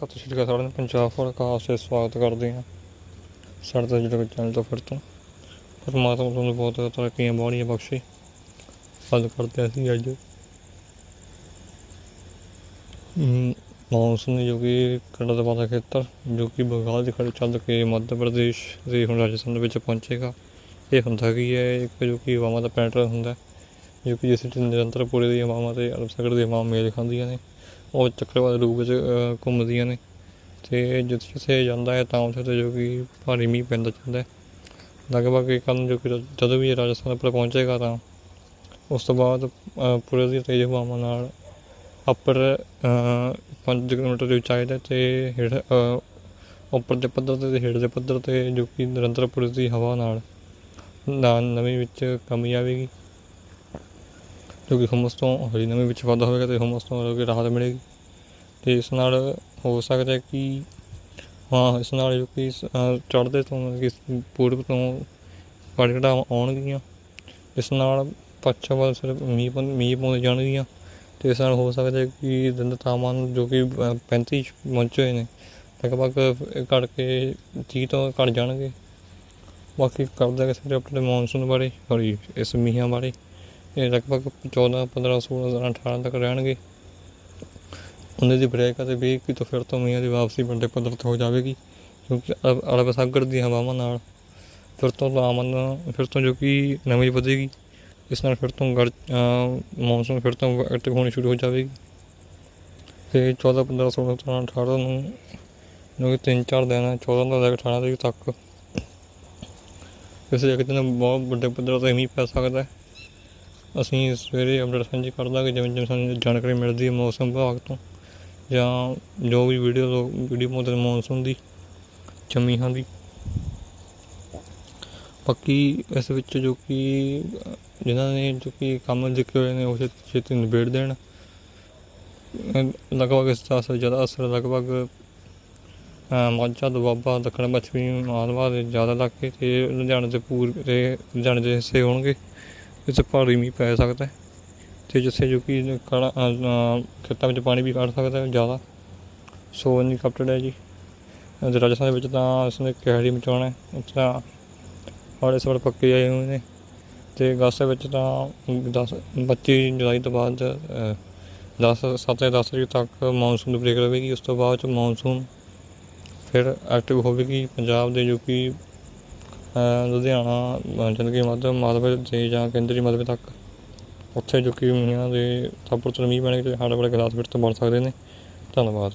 ਸਤਿ ਸ਼੍ਰੀ ਅਕਾਲ ਸਾਰਿਆਂ ਨੂੰ ਪੰਜਾਬ ਫੋਰਕਾਸਟ ਤੇ ਸਵਾਗਤ ਕਰਦੇ ਹਾਂ। ਸਾਡੇ ਤੋਂ ਚੈਨਲ ਤੋਂ ਫਿਰ ਤੋਂ ਪਰਮਾਤਮਾ ਤੁਹਾਨੂੰ ਬਹੁਤ ਤਰੱਕੀਆਂ ਬਾਣੀਆਂ ਬਖਸ਼ੇ। ਗੱਲ ਕਰਦੇ ਅਸੀਂ ਅੱਜ। ਹਮ, ਮੌਨਸੂਨ ਜੋ ਕਿ ਕੜਾ ਦਾ ਪਾਦਾ ਖੇਤਰ ਜੋ ਕਿ ਬੰਗਾਲ ਦੇ ਖੜੇ ਚੱਲ ਕੇ ਮੱਧ ਪ੍ਰਦੇਸ਼ ਤੇ ਹੁਣ ਰਾਜਸਥਾਨ ਦੇ ਵਿੱਚ ਪਹੁੰਚੇਗਾ। ਇਹ ਹੁੰਦਾ ਕੀ ਹੈ ਇੱਕ ਜੋ ਕਿ ਹਵਾਵਾਂ ਦਾ ਪੈਟਰਨ ਹੁੰਦਾ ਜੋ ਕਿ ਜਿਸ ਵਿੱਚ ਨਿਰੰਤਰ ਪੂਰੇ ਦੀ ਹਵਾਵਾਂ ਤੇ ਅਰਬ ਸਾਗਰ ਦੀ ਹਵਾਵਾਂ ਮੇਲ ਖਾਂਦੀਆਂ ਨੇ। ਉਹ ਚੱਕਰਵਾਦ ਰੂਪ ਵਿੱਚ ਘੁੰਮਦੀਆਂ ਨੇ। ਤੇ ਜਿੱਥੇ ਜਿੱਥੇ ਜਾਂਦਾ ਹੈ ਤਾਂ ਉੱਥੇ ਤੇ ਜੋ ਕਿ ਭਾਰੀ ਮੀਂਹ ਪੈਂਦਾ ਜਾਂਦਾ ਹੈ। ਲਗਭਗ ਇਹ ਕੱਲ੍ਹ ਜੋ ਕਿ ਜਦੋਂ ਵੀ ਰਾਜਸਥਾਨ ਉੱਪਰ ਪਹੁੰਚੇਗਾ ਤਾਂ ਉਸ ਤੋਂ ਬਾਅਦ ਅ, ਪੂਰੇ ਦੀ ਤੇਜ਼ ਹਵਾਵਾਂ ਨਾਲ ਉੱਪਰ 5 ਕਿਲੋਮੀਟਰ ਦੀ ਉਚਾਈ ਤੇ ਤੇ ਹੇਠ ਉੱਪਰ ਦੇ ਪੱਧਰ ਤੇ ਤੇ ਹੇਠ ਦੇ ਪੱਧਰ ਤੇ ਜੋ ਕਿ ਨਿਰੰਤਰ ਪੂਰੇ ਦੀ ਹਵਾ ਨਾਲ ਨਾ- ਨਮੀ ਵਿੱਚ ਕਮੀ ਆਵੇਗੀ। ਕਿਉਂਕਿ ਕਿ ਹੁਮਸ ਤੋਂ ਹਰੀ ਨਮੀ ਵਿੱਚ ਵਾਧਾ ਹੋਵੇਗਾ ਤੇ ਹੁਮਸ ਤੋਂ ਜੋ ਰਾਹਤ ਮਿਲੇਗੀ। ਤੇ ਇਸ ਨਾਲ ਹੋ ਸਕਦਾ ਹੈ ਕਿ ਹਾਂ ਇਸ ਨਾਲ ਜੋ ਕਿ ਚੜ੍ਹਦੇ ਤੋਂ ਕਿ ਪੂਰਬ ਤੋਂ ਪਹਾੜੀ ਚੜਾਵਾਂ ਆਉਣਗੀਆਂ। ਇਸ ਨਾਲ ਪੱਛਮ ਵੱਲ ਸਿਰਫ ਮੀਂਹ ਪੰ- ਮੀਂਹ ਪਾਉਂਦੇ ਜਾਣਗੀਆਂ। ਤੇ ਇਸ ਨਾਲ ਹੋ ਸਕਦਾ ਹੈ ਕਿ ਦਿਨ ਦਾ ਤਾਪਮਾਨ ਜੋ ਕਿ ਅ, 35 ਪਹੁੰਚੇ ਹੋਏ ਨੇ ਲਗਭਗ ਘੱਟ ਕੇ 30 ਤੋਂ ਘੱਟ ਜਾਣਗੇ। ਬਾਕੀ ਕਰਦਾ ਕਿਸੇ ਆਪਣੇ ਮੌਨਸੂਨ ਬਾਰੇ ਸੌਰੀ ਇਸ ਮੀਂਹਾਂ ਬਾਰੇ। ਇਹ ਲਗਭਗ 14 15 16 17 18 ਤੱਕ ਰਹਿਣਗੇ। ਉਹਨਾਂ ਦੀ ਬ੍ਰੇਕ ਅਤੇ ਵੀ ਕਿ ਤੋਂ ਫਿਰ ਤੋਂ ਮੀਂਹਾਂ ਦੀ ਵਾਪਸੀ ਵੱਡੇ ਪੱਧਰ ਤੇ ਹੋ ਜਾਵੇਗੀ, ਕਿਉਂਕਿ ਅਰਬ ਅਰਬ ਸਾਗਰ ਦੀ ਹਵਾਵਾਂ ਨਾਲ ਫਿਰ ਤੋਂ ਤਾਪਮਾਨ ਫਿਰ ਤੋਂ ਜੋ ਕਿ ਨਮੀ ਵਧੇਗੀ। ਇਸ ਨਾਲ ਫਿਰ ਤੋਂ ਗੜ ਮੌਨਸੂਨ ਫਿਰ ਤੋਂ ਐਕਟਿਵ ਹੋਣੀ ਸ਼ੁਰੂ ਹੋ ਜਾਵੇਗੀ। ਤੇ 14 15 16 17 18 ਨੂੰ, ਜੋ ਕਿ ਤਿੰਨ, ਚਾਰ ਦਿਨ ਹੈ 14 ਤੋਂ ਲੈ ਕੇ 18 ਤੱਕ। ਇਸ ਇੱਕ ਦਿਨ ਬਹੁਤ ਵੱਡੇ ਪੱਧਰ ਤੇ ਮੀਂਹ ਪੈ ਸਕਦਾ ਹੈ। ਅਸੀਂ ਸਵੇਰੇ ਅਪਡੇਟ ਸਾਂਝੀ ਕਰ ਦਾਂਗੇ ਜਿਵੇਂ ਜਿਵੇਂ ਸਾਨੂੰ ਜਾਣਕਾਰੀ ਮਿਲਦੀ ਹੈ ਮੌਸਮ ਵਿਭਾਗ ਤੋਂ ਜਾਂ ਜੋ ਵੀ ਵੀਡੀਓ ਵੀਡੀਓ ਪਾਉਂਦੇ ਨੇ ਮੌਨਸੂਨ ਦੀ ਚਮੀਹਾਂ ਦੀ। ਬਾਕੀ ਇਸ ਵਿੱਚ ਜੋ ਕਿ ਅ, ਜਿਨ੍ਹਾਂ ਨੇ ਜੋ ਕਿ ਕੰਮ ਲਿਖੇ ਹੋਏ ਨੇ ਉਹ ਛੇਤੀ ਛੇਤੀ ਨਿਬੇੜ ਦੇਣ। ਲਗਭਗ ਇਸ ਦਾ ਅਸਰ ਜ਼ਿਆਦਾ ਅਸਰ ਲਗਭਗ ਮਾਝਾ ਦੁਆਬਾ ਦੱਖਣ ਪੱਛਮੀ ਮਾਲਵਾ ਦੇ ਜ਼ਿਆਦਾ ਇਲਾਕੇ ਤੇ ਲੁਧਿਆਣੇ ਦੇ ਪੂਰੇ ਲੁਧਿਆਣੇ ਦੇ ਹਿੱਸੇ ਹੋਣਗੇ। ਇਸ ਭਾਰੀ ਮੀਂਹ ਪੈ ਸਕਦਾ ਹੈ ਤੇ ਜਿੱਥੇ ਜੋ ਕਿ ਕਾਲਾ ਖੇਤਾਂ ਵਿੱਚ ਪਾਣੀ ਵੀ ਕੱਢ ਸਕਦਾ ਹੈ ਜ਼ਿਆਦਾ। ਸੋ ਇੰਨੀ ਕਪਟਡ ਹੈ ਜੀ। ਰਾਜਸਥਾਨ ਦੇ ਵਿੱਚ ਤਾਂ ਇਸਨੇ ਕਹਿੜੀ ਮਚਾਉਣਾ ਹੈ। ਉੱਥੇ ਤਾਂ ਹੜ ਇਸ ਪੱਕੇ ਆਏ ਹੋਏ ਨੇ ਤੇ ਅਗਸਤ ਵਿੱਚ ਤਾਂ 10 25 ਜੁਲਾਈ ਤੋਂ ਬਾਅਦ 10 7 ਜਾਂ 10 ਤਰੀਕ ਤੱਕ ਮੌਨਸੂਨ ਦੀ ਬ੍ਰੇਕ ਰਹੇਗੀ ਉਸ ਤੋਂ ਬਾਅਦ ਚ ਮੌਨਸੂਨ ਫਿਰ ਐਕਟਿਵ ਹੋਵੇਗੀ। ਪੰਜਾਬ ਦੇ ਜੋ ਕਿ ਲੁਧਿਆਣਾ ਜ਼ਿੰਦਗੀ ਮੱਧ, ਮਾਲਵੇ ਤੇ ਜਾਂ ਕੇਂਦਰੀ ਮਾਲਵੇ ਤੱਕ। ਉੱਥੇ ਜੋ ਕਿ ਮੀਂਹਾਂ ਦੇ ਥਾਪਰ ਤੋਂ ਮੀਂਹ ਪੈਣਗੇ ਤੇ ਹੜ੍ਹ ਵਾਲੇ ਹਾਲਾਤ ਫਿਰ ਤੋਂ ਬਣ ਸਕਦੇ ਨੇ। ਧੰਨਵਾਦ।